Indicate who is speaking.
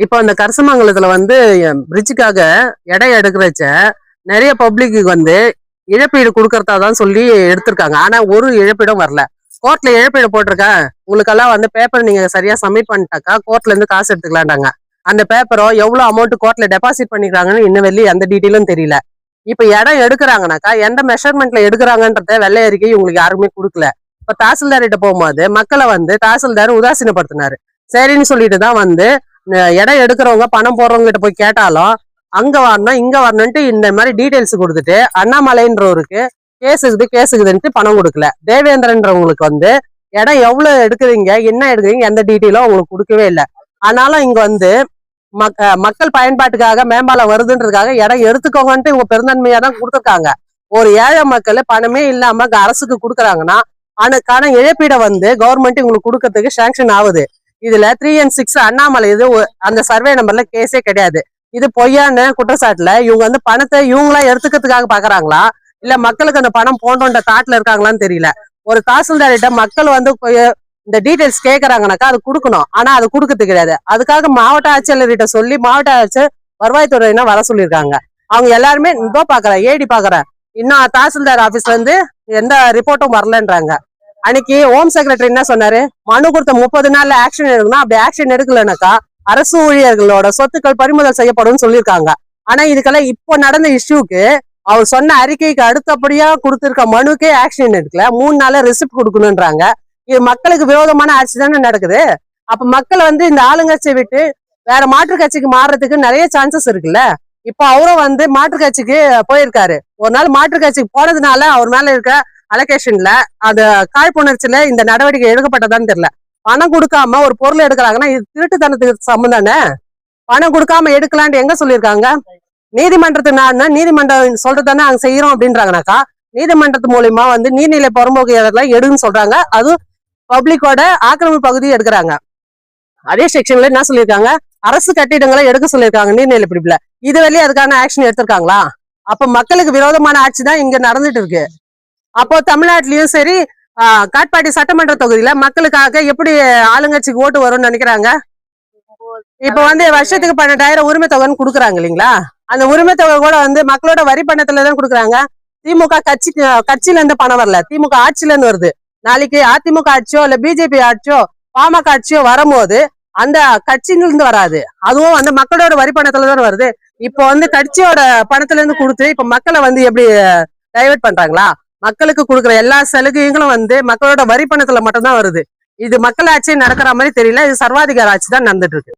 Speaker 1: இப்போ அந்த கரசமங்கலத்துல வந்து பிரிட்ஜுக்காக இடம் எடுக்கிறச்ச நிறைய பப்ளிக்கு வந்து இழப்பீடு கொடுக்கறதா தான் சொல்லி எடுத்திருக்காங்க. ஆனா ஒரு இழப்பீடும் வரல. கோர்ட்ல இழப்பீடு போட்டிருக்கேன் உங்களுக்கெல்லாம் வந்து பேப்பர் நீங்க சரியா சப்மிட் பண்ணிட்டாக்கா கோர்ட்ல இருந்து காசு எடுத்துக்கலாம்டாங்க அந்த பேப்பரோ எவ்வளவு அமௌண்ட் கோர்ட்ல டெபாசிட் பண்ணிக்கிறாங்கன்னு இன்னும் வெளியே எந்த டீட்டெயிலும் தெரியல. இப்ப இடம் எடுக்கிறாங்கனாக்கா எந்த மெஷர்மெண்ட்ல எடுக்கிறாங்கன்றத வெள்ளை அறிக்கை உங்களுக்கு யாருமே கொடுக்கல. இப்ப தாசில்தார்கிட்ட போகும்போது மக்களை வந்து தாசில்தார் உதாசீனப்படுத்தினாரு. சரின்னு சொல்லிட்டு தான் வந்து இடம் எடுக்கிறவங்க பணம் போடுறவங்க கிட்ட போய் கேட்டாலும் அங்க வரணும் இங்க வரணும்ட்டு இந்த மாதிரி டீடைல்ஸ் கொடுத்துட்டு அண்ணாமலைன்றவருக்கு கேஸுக்குது கேஸுக்குதுன்ட்டு பணம் கொடுக்கல. தேவேந்திரன்றவங்களுக்கு வந்து இடம் எவ்வளவு எடுக்குறீங்க என்ன எடுக்குறீங்க எந்த டீட்டெயிலும் அவங்களுக்கு கொடுக்கவே இல்லை. ஆனாலும் இங்க வந்து மக் மக்கள் பயன்பாட்டுக்காக மேம்பாலம் வருதுன்றதுக்காக இடம் எடுத்துக்கோங்கன்ட்டு இவங்க பெருந்தன்மையா தான் கொடுத்துருக்காங்க. ஒரு ஏழை மக்கள் பணமே இல்லாம அரசுக்கு கொடுக்குறாங்கன்னா அதுக்கான இழப்பீடை வந்து கவர்மெண்ட் இவங்களுக்கு கொடுக்கறதுக்கு சாங்ஷன் ஆகுது. இதுல த்ரீ அண்ட் சிக்ஸ் அண்ணாமலை இது அந்த சர்வே நம்பர்ல கேஸே கிடையாது. இது பொய்யான்னு குற்றச்சாட்டுல இவங்க வந்து பணத்தை இவங்களா எடுத்துக்கிறதுக்காக பாக்குறாங்களா? இல்ல மக்களுக்கு அந்த பணம் போன்ற தாட்ல இருக்காங்களான்னு தெரியல. ஒரு தாசில்தார்கிட்ட மக்கள் வந்து இந்த டீடைல்ஸ் கேட்கறாங்கனாக்கா அது கொடுக்கணும். ஆனா அது கொடுக்கறது கிடையாது. அதுக்காக மாவட்ட ஆட்சியாளர்கிட்ட சொல்லி மாவட்ட ஆட்சியர் வருவாய்த்துறையினா வர சொல்லியிருக்காங்க. அவங்க எல்லாருமே இதோ பாக்குறேன் ஏடி பாக்குறேன் இன்னும் தாசில்தார் ஆபீஸ்ல இருந்து எந்த ரிப்போர்ட்டும் வரலன்றாங்க. அன்னைக்கு ஹோம் செக்ரட்டரி என்ன சொன்னாரு? மனு கொடுத்த முப்பது நாள்ல ஆக்ஷன் எடுக்கணும்? அப்படி ஆக்ஷன் எடுக்கலனாக்கா அரசு ஊழியர்களோட சொத்துக்கள் பறிமுதல் செய்யப்படும் சொல்லியிருக்காங்க. ஆனா இதுக்கெல்லாம் இப்போ நடந்த இஷ்யூக்கு அவர் சொன்ன அறிக்கைக்கு அடுத்தபடியா கொடுத்திருக்க மனுக்கே ஆக்ஷன் எடுக்கல. மூணு நாள்ல ரிசிப்ட் கொடுக்கணும்ன்றாங்க. இது மக்களுக்கு விரோதமான ஆட்சி தானே நடக்குது. அப்ப மக்கள் வந்து இந்த ஆளுங்கட்சியை விட்டு வேற மாற்று கட்சிக்கு மாறுறதுக்கு நிறைய சான்சஸ் இருக்குல்ல? இப்போ அவரும் வந்து மாற்று கட்சிக்கு போயிருக்காரு. ஒரு நாள் மாற்று கட்சிக்கு போனதுனால அவர் மேல இருக்க அலோகேஷன்ல அந்த காய்ப்புணர்ச்சியில இந்த நடவடிக்கை எடுக்கப்பட்டதான்னு தெரியல. பணம் கொடுக்காம ஒரு பொருள் எடுக்கிறாங்கன்னா இது திருட்டுத்தனத்துக்கு சம்மந்தம் தானே? பணம் கொடுக்காம எடுக்கலான்ட்டு எங்க சொல்லியிருக்காங்க? நீதிமன்றத்து நான் நீதிமன்றம் சொல்றதானே அங்க செய்யறோம் அப்படின்றாங்கனாக்கா நீதிமன்றத்து மூலியமா வந்து நீர்நிலை புறம்போக்கு இடத்துல எடுன்னு சொல்றாங்க. அது பப்ளிக்கோட ஆக்கிரமிப்பு பகுதி எடுக்கிறாங்க. அதே செக்ஷன்ல என்ன சொல்லியிருக்காங்க? அரசு கட்டிடங்களை எடுக்க சொல்லியிருக்காங்க நீர்நிலை பிடிப்புல. இது வரையும் அதுக்கான ஆக்ஷன் எடுத்திருக்காங்களா? அப்ப மக்களுக்கு விரோதமான ஆட்சி தான் இங்க நடந்துட்டு இருக்கு. அப்போ தமிழ்நாட்டிலயும் சரி ஆஹ், காட்பாடி சட்டமன்ற தொகுதியில மக்களுக்காக எப்படி ஆளுங்கட்சிக்கு ஓட்டு வரும்னு நினைக்கிறாங்க? இப்ப வந்து வருஷத்துக்கு பன்னெண்டாயிரம் உரிமை தொகைன்னு கொடுக்குறாங்க இல்லைங்களா? அந்த உரிமை தொகை கூட வந்து மக்களோட வரி பணத்துல தான் கொடுக்குறாங்க. திமுக கட்சி கட்சியில இருந்து பணம் வரல. திமுக ஆட்சியில இருந்து வருது. நாளைக்கு அதிமுக ஆட்சியோ இல்ல பிஜேபி ஆட்சியோ பாமக ஆட்சியோ வரும்போது அந்த கட்சியில இருந்து வராது. அதுவும் வந்து மக்களோட வரி பணத்துல தான் வருது. இப்போ வந்து கட்சியோட பணத்துல இருந்து கொடுத்து இப்ப மக்களை வந்து எப்படி டைவர்ட் பண்றாங்களா? மக்களுக்கு கொடுக்குற எல்லா சலுகைகளும் வந்து மக்களோட வரி பணத்துல மட்டும்தான் வருது. இது மக்கள் ஆட்சி நடக்கிற மாதிரி தெரியல. இது சர்வாதிகார ஆட்சி தான் நடந்துட்டு இருக்கு.